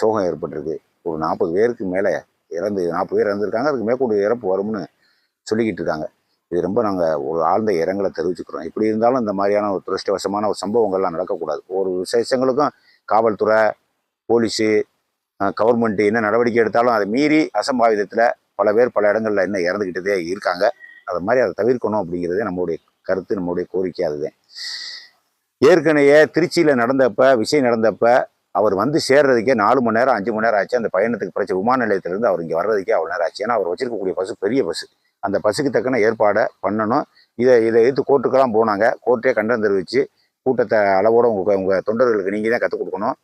சோகம் ஏற்பட்டிருக்கு. ஒரு நாற்பது பேருக்கு மேலே இறந்து நாற்பது பேர் இறந்துருக்காங்க. அதுக்கு மேற்கொண்டு இறப்பு வரும்னு சொல்லிக்கிட்டு இருக்காங்க. இது ரொம்ப நாங்கள் ஒரு ஆழ்ந்த இரங்கலை தெரிவிச்சுக்கிறோம். இப்படி இருந்தாலும் இந்த மாதிரியான ஒரு துரஷ்டவசமான ஒரு சம்பவங்கள்லாம் நடக்கக்கூடாது. ஒரு விசேஷங்களுக்கும் காவல்துறை போலீஸு கவர்மெண்ட்டு என்ன நடவடிக்கை எடுத்தாலும் அதை மீறி அசம்பாவிதத்தில் பல பேர் பல இடங்களில் இன்னும் இறந்துக்கிட்டதே இருக்காங்க. அது மாதிரி அதை தவிர்க்கணும் அப்படிங்கிறதே நம்மளுடைய கருத்து நம்மளுடைய கோரிக்கை அதுதான். ஏற்கனவே திருச்சியில் நடந்தப்ப விஷயம் நடந்தப்ப அவர் வந்து சேர்றதுக்கே நாலு மணி நேரம் அஞ்சு மணி நேரம் ஆச்சு. அந்த பயணத்துக்கு பிரச்சனை விமான நிலையத்திலேருந்து அவர் இங்கே வர்றதுக்கே அவ்வளோ நேரம் ஆச்சு. ஏன்னா அவர் வச்சிருக்கக்கூடிய பஸ் பெரிய பஸ். அந்த பஸ்ஸுக்கு தக்கன ஏற்பாடை பண்ணணும். இதை இதை எடுத்து கோர்ட்டுக்கெல்லாம் போனாங்க. கோர்ட்டே கண்டம் தெரிவித்து கூட்டத்தை அளவோட உங்கள் உங்கள் தொண்டர்களுக்கு நீங்கள் தான் கற்றுக் கொடுக்கணும்.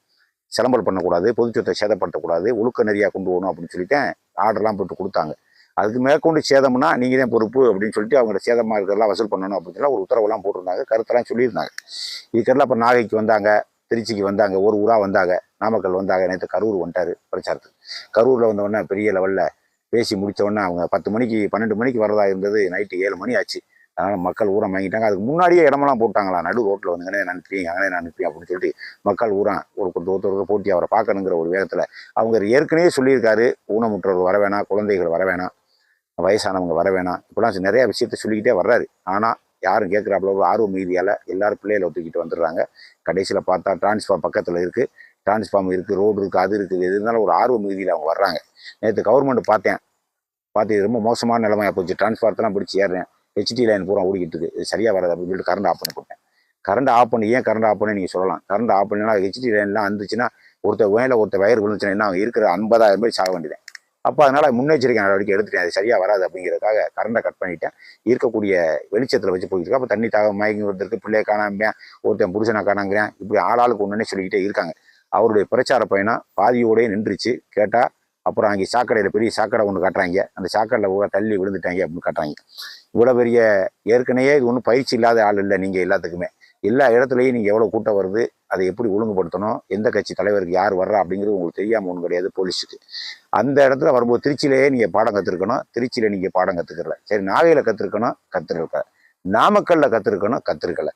சிலம்பல் பண்ணக்கூடாது பொதுச்சொத்தை சேதப்படுத்தக்கூடாது ஒழுக்க நெறியாக கொண்டு போகணும் அப்படின்னு சொல்லிட்டு ஆர்டர்லாம் போட்டு கொடுத்தாங்க. அதுக்கு மேற்கொண்டு சேதம்னா நீங்கள் தான் பொறுப்பு அப்படின்னு சொல்லிட்டு அவங்களோட சேதமாக இருக்கிறதெல்லாம் வசூல் பண்ணணும் அப்படின்னு சொல்லி ஒரு உத்தரவெல்லாம் போட்டிருந்தாங்க. கருத்தெல்லாம் சொல்லியிருந்தாங்க. இதுக்கெல்லாம் இப்போ நாகைக்கு வந்தாங்க. திருச்சிக்கு வந்தாங்க ஒரு ஊராக வந்தாங்க. நாமக்கல் வந்தாங்க நேற்று கரூர் வந்துட்டார் பிரச்சாரத்துக்கு கரூரில் வந்தவொடனே பெரிய லெவலில் பேசி முடித்தவொடனே அவங்க பத்து மணிக்கு பன்னெண்டு மணிக்கு வரதா இருந்தது. நைட்டு ஏழு மணி ஆச்சு. அதனால் மக்கள் ஊரம் வாங்கிட்டாங்க அதுக்கு முன்னாடியே இடமெல்லாம் போட்டாங்களா? நடு ரோட்டில் வந்துங்கனே நான் அனுப்பி அங்கே நான் அனுப்பி அப்படின்னு சொல்லிட்டு மக்கள் ஊரம் ஒரு ஒருத்தர் போட்டி அவரை பார்க்கணுங்கிற ஒரு வேகத்தில் அவங்க ஏற்கனவே சொல்லியிருக்காரு. ஊனமுற்றவர் வர வேணாம் குழந்தைகள் வர வேணாம் வயசானவங்க வர வேணாம் இப்படிலாம் நிறையா விஷயத்த சொல்லிக்கிட்டே வர்றாரு. ஆனால் யாரும் கேட்குறாப்புல ஒரு ஆர்வம் மீதியால் எல்லாரும் பிள்ளைகளை ஒத்துக்கிட்டு வந்துடுறாங்க. கடைசியில் பார்த்தா டிரான்ஸ்ஃபார்ம் பக்கத்தில் இருக்குது டிரான்ஸ்ஃபார்ம் இருக்குது ரோடு இருக்குது அது இருக்குது எது இருந்தாலும் ஒரு ஆர்வம் மீதியில் அவங்க வர்றாங்க. நேற்று கவர்மெண்ட் பார்த்தேன். பார்த்து இது ரொம்ப மோசமான நிலைமையாக போச்சு. டிரான்ஸ்ஃபார்த்தெல்லாம் பிடிச்சி ஏறுறேன். ஹெச்டி லைன் பூரா ஓடிக்கிட்டு இருக்கு. இது சரியாக வராது அப்படின்னு சொல்லிட்டு கரண்ட் ஆஃப் பண்ணி கொடுத்தேன் கரண்ட் ஆஃப் பண்ணி ஏன் கரண்ட் ஆஃப் பண்ணி நீங்கள் சொல்லலாம். கரண்ட் ஆஃப் பண்ணினா ஹெச்டி லைன்லாம் வந்துச்சுன்னா ஒருத்தர் வேலை ஒருத்தர் வயர் விழுந்துச்சுன்னா என்ன இருக்கிற ஐம்பதாயிரம் பேர் சாக வேண்டியது. அப்போ அதனால் முன்னெச்சரிக்கை நடவடிக்கை எடுத்துட்டேன். அது சரியாக வராது அப்படிங்கிறதுக்காக கரண்டை கட் பண்ணிட்டேன். இருக்கக்கூடிய வெளிச்சத்தில் வச்சு போயிட்டு அப்போ தண்ணி தாக மயங்கி ஒருத்தருக்கு பிள்ளைய காணாம ஒருத்தன் புருஷனை காணாங்கிறேன். இப்படி ஆளாளுக்கு ஒன்றுனே சொல்லிக்கிட்டே இருக்காங்க. அவருடைய பிரச்சார பயணம் பாதியோடய நின்றுச்சு. கேட்டால் அப்புறம் அங்கே சாக்கடையில் பெரிய சாக்கடை ஒன்று காட்டுறாங்க. அந்த சாக்கடையில் பூரா தள்ளி விழுந்துட்டாங்க அப்படின்னு காட்டுறாங்க. இவ்வளோ பெரிய ஏற்கனவே இது ஒன்றும் பயிற்சி இல்லாத ஆள் இல்லை நீங்கள் எல்லாத்துக்குமே. எல்லா இடத்துலையும் நீங்கள் எவ்வளோ கூட்டம் வருது அதை எப்படி ஒழுங்குபடுத்தணும் எந்த கட்சி தலைவருக்கு யார் வர்றா அப்படிங்கிறது உங்களுக்கு தெரியாமல் ஒன்றும் கிடையாது போலீஸுக்கு. அந்த இடத்துல வரும்போது திருச்சியிலேயே நீங்கள் பாடம் கற்றுருக்கணும் திருச்சியில் நீங்கள் பாடம் கற்றுக்கல சரி நாகையில் கற்றுருக்கணும் கற்றுருக்க நாமக்கல்லில் கற்றுருக்கணும் கற்றுருக்கல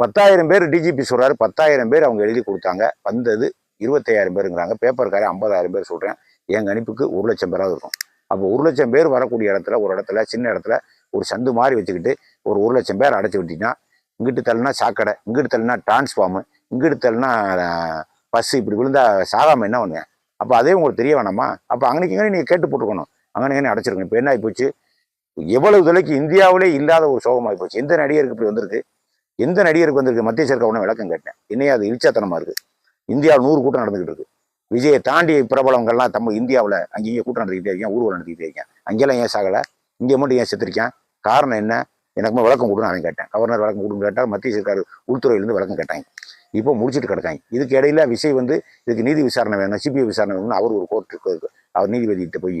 பத்தாயிரம் பேர் டிஜிபி சொல்கிறாரு பத்தாயிரம் பேர் அவங்க எழுதி கொடுத்தாங்க. வந்தது இருபத்தையாயிரம் பேருங்கிறாங்க. பேப்பருக்காரே ஐம்பதாயிரம் பேர் சொல்கிறேன் என் கணிப்புக்கு ஒரு லட்சம் பேராவது இருக்கும். அப்போ ஒரு லட்சம் பேர் வரக்கூடிய இடத்துல ஒரு இடத்துல சின்ன இடத்துல ஒரு சந்து மாதிரி வச்சுக்கிட்டு ஒரு ஒரு லட்சம் பேர் அடைச்சி விட்டிங்கன்னா இங்கிட்டு தள்ளினா சாக்கடை இங்கிட்டு தள்ளினா டிரான்ஸ்ஃபார்மு இங்கிட்டு தள்ளினா பஸ்ஸு இப்படி விழுந்தா சாகாமல் என்ன பண்ணுவேன்? அப்போ அதே உங்களுக்கு தெரிய வேணாமா? அப்போ அங்கனைக்கு இங்கே நீங்கள் கேட்டு போட்டுக்கணும். அங்கனைக்கு அடைச்சிருக்கணும். இப்போ என்ன ஆகிப்போச்சு எவ்வளவு தொலைக்கு இந்தியாவிலே இல்லாத ஒரு சோகமாகி போச்சு. எந்த நடிகருக்கு இப்படி வந்திருக்கு? எந்த நடிகருக்கு வந்திருக்கு? மத்திய சர்க்கார் உடனே விளக்கம் கேட்டேன். இன்னையே அது இழிச்சாத்தனமாக இருக்குது இந்தியாவில் நூறு கூட்டம் நடந்துக்கிட்டு இருக்கு. விஜயை தாண்டி பிரபலங்கள்லாம் தம்ம இந்தியாவில் அங்கேயும் கூட்டம் நடத்திக்கிட்டே இருக்கேன் ஊர்வலம் நடத்திக்கிட்டே இருக்கேன். அங்கெல்லாம் ஏன் சாகலை? இங்கே மட்டும் ஏன் செத்துருக்கேன்? காரணம் என்ன? எனக்கு விளக்கம் கொடுன்னு அவன் கேட்டேன். கவர்னர் விளக்கம் கொடுன்னு கேட்டால் மத்திய சர்க்கார் உள்துறையிலேருந்து விளக்கம் கேட்டாங்க. இப்போ முடிச்சுட்டு கிடக்காங்க. இதுக்கு இடையில விஷயம் வந்து இதுக்கு நீதி விசாரணை வேணும் சிபிஐ விசாரணை வேணும்னு அவர் ஒரு கோர்ட்டுக்கு அவர் நீதிபதிகிட்ட போய்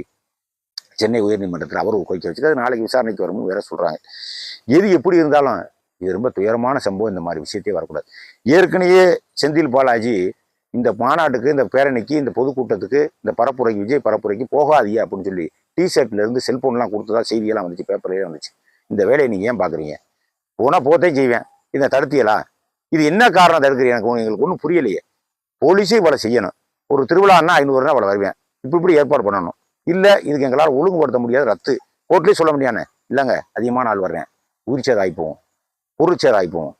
சென்னை உயர்நீதிமன்றத்தில் அவர் கோரிக்கை வச்சுட்டு அது நாளைக்கு விசாரணைக்கு வரும்னு வேற சொல்கிறாங்க எது எப்படி இருந்தாலும் இது ரொம்ப துயரமான சம்பவம். இந்த மாதிரி விஷயத்தையே வரக்கூடாது. ஏற்கனவே செந்தில் பாலாஜி இந்த மாநாட்டுக்கு இந்த பேரணிக்கு இந்த பொதுக்கூட்டத்துக்கு இந்த பரப்புரைக்கு விஜய் பரப்புரைக்கு போகாதீங்க அப்படின்னு சொல்லி டிஷர்ட்லேருந்து செல்ஃபோன்லாம் கொடுத்ததா செய்தியெல்லாம் வந்துச்சு பேப்பர்லேயே வந்துச்சு. இந்த வேலையை நீங்கள் ஏன் பார்க்குறீங்க போனால் போத்தே செய்வேன். இதை தடுத்தியலா? இது என்ன காரணம் தடுக்கிறீங்க எனக்கு எங்களுக்கு ஒன்றும் புரியலையே. போலீஸே இவ்வளோ செய்யணும். ஒரு திருவிழான்னா ஐநூறுனா அவ்வளோ வருவேன். இப்படி இப்படி ஏற்பாடு பண்ணணும். இல்லை இதுக்கு எங்களால் ஒழுங்குபடுத்த முடியாது ரத்து. கோர்ட்லேயே சொல்ல முடியானே இல்லைங்க அதிகமான ஆள் வர்றேன். உயிர் சேதம் ஆகிப்போம் பொருட்சேதம்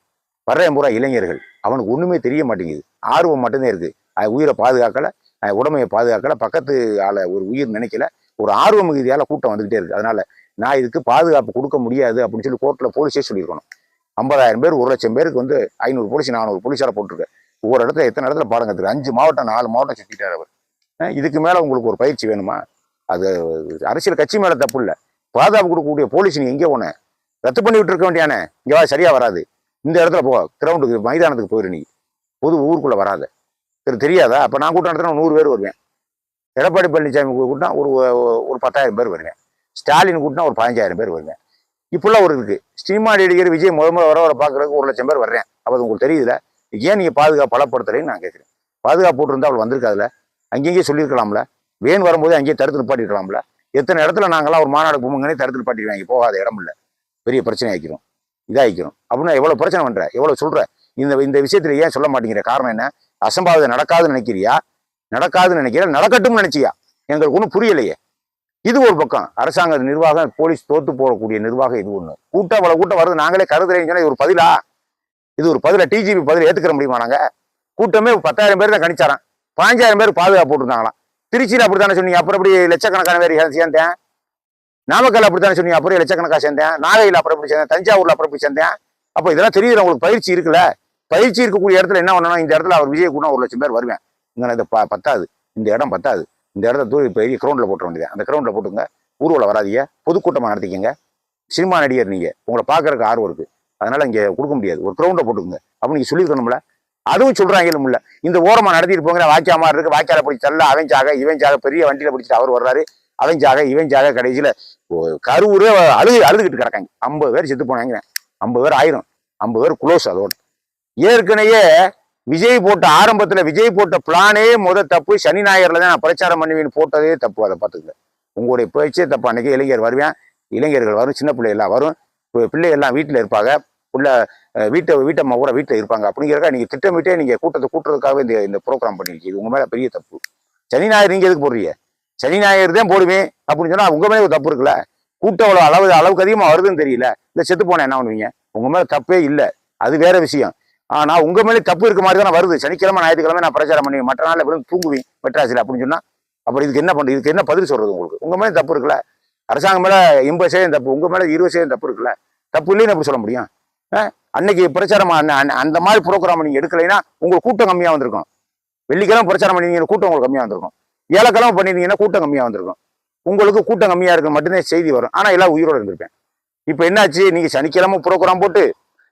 வர்றேன் பூரா இளைஞர்கள். அவனுக்கு ஒன்றுமே தெரிய மாட்டேங்குது. ஆர்வம் மட்டும்தான் இருக்குது உயிரை பாதுகாக்கலை உடமையை பாதுகாக்கலை பக்கத்து ஆளை ஒரு உயிர் நினைக்கல ஒரு ஆர்வ மிகுதியால் கூட்டம் வந்துக்கிட்டே இருக்குது அதனால நான் இதுக்கு பாதுகாப்பு கொடுக்க முடியாது அப்படின்னு சொல்லி கோர்ட்டில் போலீஸே சொல்லியிருக்கணும். ஐம்பதாயிரம் பேர் ஒரு லட்சம் பேருக்கு வந்து ஐநூறு போலீஸ் நானூறு போலீஸார போட்டிருக்கேன் ஒவ்வொரு இடத்துல எத்தனை இடத்துல பாடம் கற்றுக்கு அஞ்சு மாவட்டம் நாலு மாவட்டம் சுற்றிட்டார் அவர். இதுக்கு மேலே உங்களுக்கு ஒரு பயிற்சி வேணுமா? அது அரசியல் கட்சி மேலே தப்பு இல்லை. பாதுகாப்பு கொடுக்கக்கூடிய போலீஸ் நீ எங்கே போன? ரத்து பண்ணி விட்டுருக்க வேண்டியானே? இங்கே வா வராது. இந்த இடத்துல போ கிரவுண்டுக்கு மைதானத்துக்கு போயிரு நீ. பொது ஊருக்குள்ளே வராத. சரி தெரியாதா? அப்போ நான் கூட்டம் நடத்தினா நூறு பேர் வருவேன். எடப்பாடி பழனிசாமி கூட்டினா ஒரு ஒரு பத்தாயிரம் பேர் வருவேன். ஸ்டாலின் கூட்டினா ஒரு பதினஞ்சாயிரம் பேர் வருவேன். இப்படிலாம் ஒரு இருக்கு. சினிமா நடிகர் விஜய் முத முதல் வர வர பார்க்கறதுக்கு ஒரு லட்சம் பேர் வர்றேன். அப்போ அது உங்களுக்கு தெரியுதுல ஏன் நீங்கள் பாதுகாப்பு பலப்படுத்துறேன்னு நான் கேட்குறேன் பாதுகாப்பு போட்டிருந்தா அவள் வந்திருக்காதுல அங்கேயே சொல்லியிருக்கலாம்ல. வேன் வரும்போது அங்கேயே தடுத்து நிப்பாட்டிருக்கலாம்ல எத்தனை இடத்துல நாங்களாம் ஒரு மாநாடு போமுங்கனே தடுத்து நிப்பாட்டிடுவாங்க. போகாத இடம் இல்லை. பெரிய பிரச்சனை ஆக்கிரும் இதாகிக்கிறோம் அப்படின்னா எவ்வளோ பிரச்சனை பண்ணுற எவ்வளோ சொல்கிற இந்த இந்த விஷயத்தில் ஏன் சொல்ல மாட்டேங்கிற? காரணம் என்ன? அசம்பாவிதம் நடக்காதுன்னு நினைக்கிறியா? நடக்காதுன்னு நினைக்கிறேன் நடக்கட்டும்னு நினைச்சியா? எங்களுக்கு ஒன்றும் புரியலையே. இது ஒரு பக்கம். அரசாங்க நிர்வாகம் போலீஸ் தோத்து போகக்கூடிய நிர்வாகம் இது ஒண்ணு. கூட்டம் பல கூட்டம் வருது. நாங்களே கருதுறேன்னு சொன்னா இது ஒரு பதிலா? இது ஒரு பதிலா? டிஜிபி பதில் ஏத்துக்கிற முடியுமா நாங்க? கூட்டமே பத்தாயிரம் பேர் தான் கணிச்சாராம். பாஞ்சாயிரம் பேர் பாதுகாப்பு போட்டிருந்தாங்களாம். திருச்சியில் அப்படித்தானே சொன்னீங்க? அப்புறம் எப்படி லட்சக்கணக்கான பேர் சேர்ந்தேன்? நாமக்கல் அப்படித்தானே சொன்னீங்க? அப்புறம் லட்சக்கணக்காக சேர்ந்தேன்? நாகையில் அப்புறம் எப்படி சேர்ந்தேன்? தஞ்சாவூர்ல அப்புறம் எப்படி சேர்ந்தேன்? அப்போ இதெல்லாம் தெரியுது உங்களுக்கு பயிற்சி இருக்குல்ல? பயிற்சி இருக்கக்கூடிய இடத்துல என்ன பண்ணணும்? இந்த இடத்துல அவர் விஜய் கூட ஒரு லட்சம் பேர் வருவேன். இங்கே இது பத்தாது. இந்த இடம் பத்தாது. இந்த இடத்த தூக்கி பெரிய கிரவுண்டில் போட்டுற வேண்டியது அந்த கிரவுண்டில் போட்டுங்க ஊர்வலம் வராதீங்க. பொதுக்கூட்டமாக நடத்திக்கங்க. சினிமா நடிகர் நீங்கள் உங்களை பார்க்குறக்கு ஆர்வம் இருக்குது அதனால இங்கே கொடுக்க முடியாது. ஒரு கிரவுண்டை போட்டுக்கோங்க. அப்படின்னு நீங்கள் சொல்லியிருக்கணும்ல. அதுவும் சொல்றாங்க இல்லை. இந்த ஓரமாக நடத்திட்டு போங்கிற வாக்கியா மாதிரி இருக்கு. வாக்கியால பிடிச்சி தள்ள அவன் ஜாக இவன் பெரிய வண்டியில பிடிச்சிட்டு அவர் வர்றாரு. அவன் இவஞ்சாக இவன் ஜாக கடைசியில ஒ- அழுது அழுதுகிட்டு கிடக்காங்க. ஐம்பது பேர் செத்து போனாங்க. ஐம்பது பேர் ஆயிரம். ஐம்பது பேர் குளோஸ் அதோட. ஏற்கனவே விஜய் போட்ட ஆரம்பத்தில் விஜய் போட்ட பிளானே முத தப்பு. சனி ஞாயிறில் தான் நான் பிரச்சாரம் பண்ணுவேன்னு போட்டதே தப்பு. அதை பார்த்துக்கல உங்களுடைய பேச்சே தப்பு. அன்றைக்கி இளைஞர் வருவேன். இளைஞர்கள் வரும். சின்ன பிள்ளைகள்லாம் வரும். பி- பிள்ளை எல்லாம் வீட்டில் இருப்பாங்க. உள்ள வீட்டை வீட்டம்மா கூட வீட்டில் இருப்பாங்க. அப்படிங்கிறக்கா நீங்கள் திட்டமிட்டே நீங்கள் கூட்டத்தை கூட்டுறதுக்காக இந்த இந்த ப்ரோக்ராம் பண்ணியிருக்கீங்க. இது மேலே பெரிய தப்பு. சனி ஞாயிறு நீங்கள் எதுக்கு போடுறீங்க? சனி ஞாயிறு தான் போடுவேன் அப்படின்னு சொன்னால் உங்கள் மேலே ஒரு தப்பு இருக்குல்ல? கூட்டம் அவ்வளோ அளவு அளவுக்கு அதிகமாக வருதுன்னு தெரியல. இல்லை செத்து போனேன் என்ன பண்ணுவீங்க? உங்கள் மேலே தப்பே இல்லை. அது வேற விஷயம். ஆனா உங்க மேலே தப்பு இருக்க மாதிரி தானே வருது. சனிக்கிழமை ஞாயிற்றுக்கிழமை நான் பிரச்சாரம் பண்ணுவேன் மற்ற நாளில் எப்படி தூங்குவேன் மெட்ராஸில் அப்படின்னு சொன்னா அப்புறம் இதுக்கு என்ன பண்றது? இதுக்கு என்ன பதில் சொல்றது உங்களுக்கு? உங்க மேலே தப்பு இருக்குல்ல. அரசாங்கம் மேல எண்பது சதவீதம் தப்பு உங்க மேல இருபது சதவீதம் தப்பு இருக்குல்ல. தப்பு இல்லைன்னு எப்படி சொல்ல முடியும்? அன்னைக்கு பிரச்சாரம் அந்த மாதிரி ப்ரோக்ராம் நீங்க எடுக்கலைன்னா உங்களுக்கு கூட்டம் கம்மியா வந்திருக்கும். வெள்ளிக்கிழமை பிரச்சாரம் பண்ணிருந்தீங்கன்னா கூட்டம் உங்களுக்கு கம்மியா வந்திருக்கும். ஏழக்கிழமை பண்ணிருந்தீங்கன்னா கூட்டம் கம்மியா வந்திருக்கும். உங்களுக்கு கூட்டம் கம்மியா இருக்கு மட்டும்தான் செய்தி வரும். ஆனா எல்லாம் உயிரோடு இருந்திருப்பேன். இப்போ என்னாச்சு? நீங்க சனிக்கிழமை ப்ரோக்ராம் போட்டு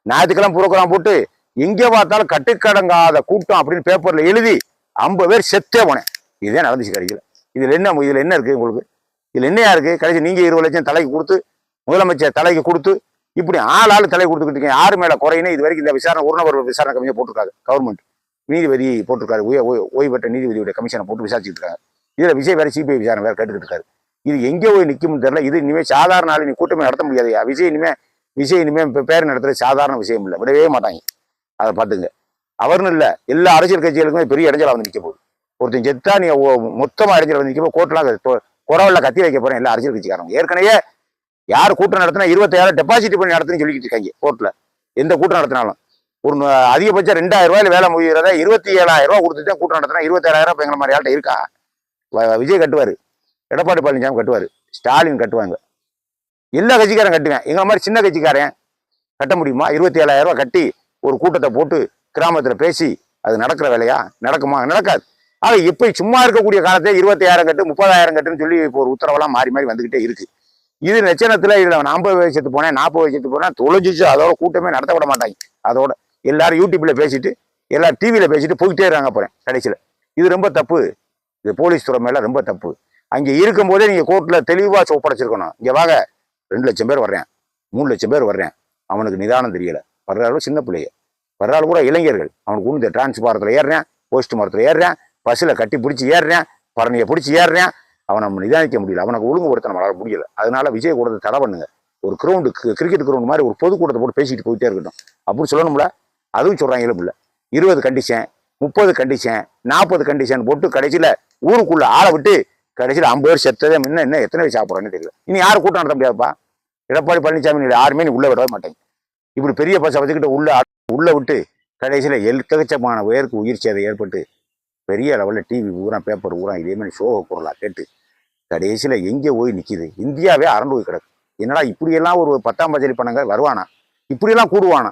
ஞாயிற்றுக்கிழமை ப்ரோக்ராம் போட்டு எங்கே பார்த்தாலும் கட்டுக்கடங்காத கூட்டம் அப்படின்னு பேப்பரில் எழுதி ஐம்பது பேர் செத்தே போனேன். இதே நடந்துச்சு கடைசியில். இதில் என்ன இதில் என்ன இருக்குது உங்களுக்கு? இதில் என்னையா இருக்குது கடைசி நீங்கள் இருபது லட்சம் தலைக்கு கொடுத்து முதலமைச்சர் தலைக்கு கொடுத்து இப்படி ஆள் ஆள் தலை கொடுத்துக்கிட்டு இருக்கீங்க. யாரு மேலே குறையினே இது வரைக்கும் இந்த விசாரணை ஒரு நபர் விசாரணை கமிஷன் போட்டிருக்காங்க கவர்மெண்ட் நீதிபதி போட்டிருக்காரு. ஓய்- ஓய்- ஓய்வு பெற்ற நீதிபதியுடைய கமிஷனை போட்டு விசாரிச்சுட்டு இருக்காங்க இதில் விஜய் வேற சிபிஐ விசாரணை வேற கேட்டுக்கிட்டு இருக்காரு. இது எங்கே போய் நிற்கும்னு தெரியல. இது இனிமேல் சாதாரண ஆள் நீ கூட்டமே நடத்த முடியாதையா விஜய் இனிமேல் விஜய் இனிமே பேர் நடத்துறது சாதாரண விஷயம் இல்லை. விடவே மாட்டாங்க. அதை பார்த்துங்க. அவர்னு இல்லை எல்லா அரசியல் கட்சிகளுக்குமே பெரிய இடைஞ்சலா வந்து நிற்க போகுது. ஒருத்தன் செத்தா நீ மொத்தமாக இடைஞ்சல் வந்து நிற்க போது கோர்ட்லாம் குறவில் கத்தி வைக்க போறேன் எல்லா அரசியல் கட்சிக்காரங்க. ஏற்கனவே யார் கூட்டம் நடத்தினா இருபத்தாயிரம் டெபாசிட் பண்ணி நடத்துன்னு சொல்லிக்கிட்டு இருக்காங்க கோர்ட்டில் எந்த கூட்டம் நடத்தினாலும். ஒரு அதிகபட்சம் ரெண்டாயிரம் ரூபாயில வேலை முடிகிறத இருபத்தி ஏழாயிரம் ரூபா கொடுத்து தான் கூட்டம் நடத்தினா இருபத்தேழாயிரம் ரூபாய் எங்களை மாதிரி ஆள்கிட்ட இருக்கா? வ- விஜய் கட்டுவாரு. எடப்பாடி பழனிசாமி கட்டுவார். ஸ்டாலின் கட்டுவாங்க. எல்லா கட்சிக்காரன் கட்டுவேன். எங்களை மாதிரி சின்ன கட்சிக்காரன் கட்ட முடியுமா? இருபத்தி ஏழாயிரம் ரூபாய் கட்டி ஒரு கூட்டத்தை போட்டு கிராமத்தில் பேசி அது நடக்கிற வேலையா? நடக்குமா? நடக்காது. ஆக இப்போ சும்மா இருக்கக்கூடிய காலத்துல இருபத்தாயிரம் கட்டு முப்பதாயிரம் கட்டுன்னு சொல்லி இப்போ ஒரு உத்தரவெல்லாம் மாறி மாறி வந்துகிட்டே இருக்கு. இது லட்சணத்துல இதில் நான் ஐம்பது வயசத்து போனேன் நாற்பது வயசுக்கு போனேன் தொலைஞ்சிச்சு. அதோட கூட்டமே நடத்த விட மாட்டாங்க. அதோட எல்லாரும் யூடியூப்பில் பேசிட்டு எல்லாரும் டிவியில் பேசிட்டு போய்கிட்டே இருக்காங்க அப்புறம் கடைசியில். இது ரொம்ப தப்பு. இது போலீஸ் துறை மேலே ரொம்ப தப்பு. அங்கே இருக்கும்போதே நீங்கள் கோர்ட்டில் தெளிவாக ஒப்படைச்சிருக்கணும் இங்கே வாங்க ரெண்டு லட்சம் பேர் வர்றேன். மூணு லட்சம் பேர் வர்றேன். அவனுக்கு நிதானம் தெரியலை. வர்றாலும் சின்ன பிள்ளைய. வர்றாலும் கூட இளைஞர்கள். அவனுக்கு உண்டு டிரான்ஸ்பாரத்தில் ஏறுறேன் போஸ்ட் மரத்தில் ஏறுறேன் பஸ்ஸில் கட்டி பிடிச்சி ஏறுறேன் பரணியை பிடிச்சி ஏறுறேன். அவனை நம்ம நிதானிக்க முடியல. அவனுக்கு ஒழுங்குபடுத்த நம்மளால் முடியல. அதனால விஜய் கூடத்தை தடை பண்ணுங்க. ஒரு கிரவுண்டு கிரிக்கெட் கிரவுண்டு மாதிரி ஒரு பொதுக்கூட்டத்தை போட்டு பேசிட்டு போயிட்டே இருக்கட்டும். அப்படின்னு சொல்லணும்ல. அதுவும் சொல்கிறாங்க இல்லை இருபது கண்டிஷன் முப்பது கண்டிஷன் நாற்பது கண்டிஷன் போட்டு கடைசியில் ஊருக்குள்ள ஆளை விட்டு கடைசியில் ஐம்பது பேர் செத்ததே முன்ன இன்னும் எத்தனை பேர் சாப்பிட்றான்னு தெரியல. இனி யாரும் கூட்டம் நடத்த முடியாதுப்பா. எடப்பாடி பழனிசாமி யாருமே நீ உள்ளே விடவே மாட்டேங்க. இப்படி பெரிய பஸ்ஸை வச்சுக்கிட்டு உள்ள உள்ள விட்டு கடைசியில் எக்கச்சக்கமான உயருக்கு உயிர் சேதம் ஏற்பட்டு பெரிய லெவலில் டிவி ஊரா பேப்பர் ஊரா இதே மாதிரி சோக குரலாக கேட்டு கடைசியில் எங்கே போய் நிற்கிது இந்தியாவே அரண்டு போய் கிடக்கு. என்னடா இப்படியெல்லாம் ஒரு பத்தாம் பஜலி பண்ணங்க வருவானா? இப்படியெல்லாம் கூடுவானா?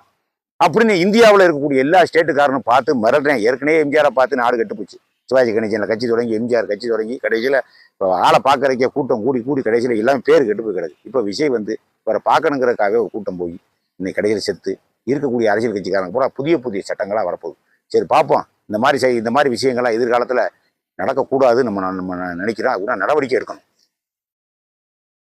அப்படின்னு இந்தியாவில் இருக்கக்கூடிய எல்லா ஸ்டேட்டுக்காரனும் பார்த்து மிரட்டுறேன். ஏற்கனவே எம்ஜிஆரை பார்த்து நாடு கெட்டு போச்சு. சிவாஜி கணேசனில் கட்சி தொடங்கி எம்ஜிஆர் கட்சி தொடங்கி கடைசியில் இப்போ ஆளை பார்க்குறக்கே கூட்டம் கூடி கூடி கடைசியில் எல்லாமே பேர் கெட்டு போய் கிடக்கு. இப்போ விஜய் வந்து இவரை பார்க்கணுங்கிறக்காகவே கூட்டம் போய் இன்னைக்கு கடைசியில் செத்து இருக்கக்கூடிய அரசியல் கட்சிக்காரங்க பூரா புதிய புதிய சட்டங்களாக வரப்போகுது. சரி பார்ப்போம். இந்த மாதிரி செய் இந்த மாதிரி விஷயங்கள்லாம் எதிர்காலத்தில் நடக்கக்கூடாது நம்ம நம்ம நினைக்கிறோம். அதுக்கு நடவடிக்கை எடுக்கணும்.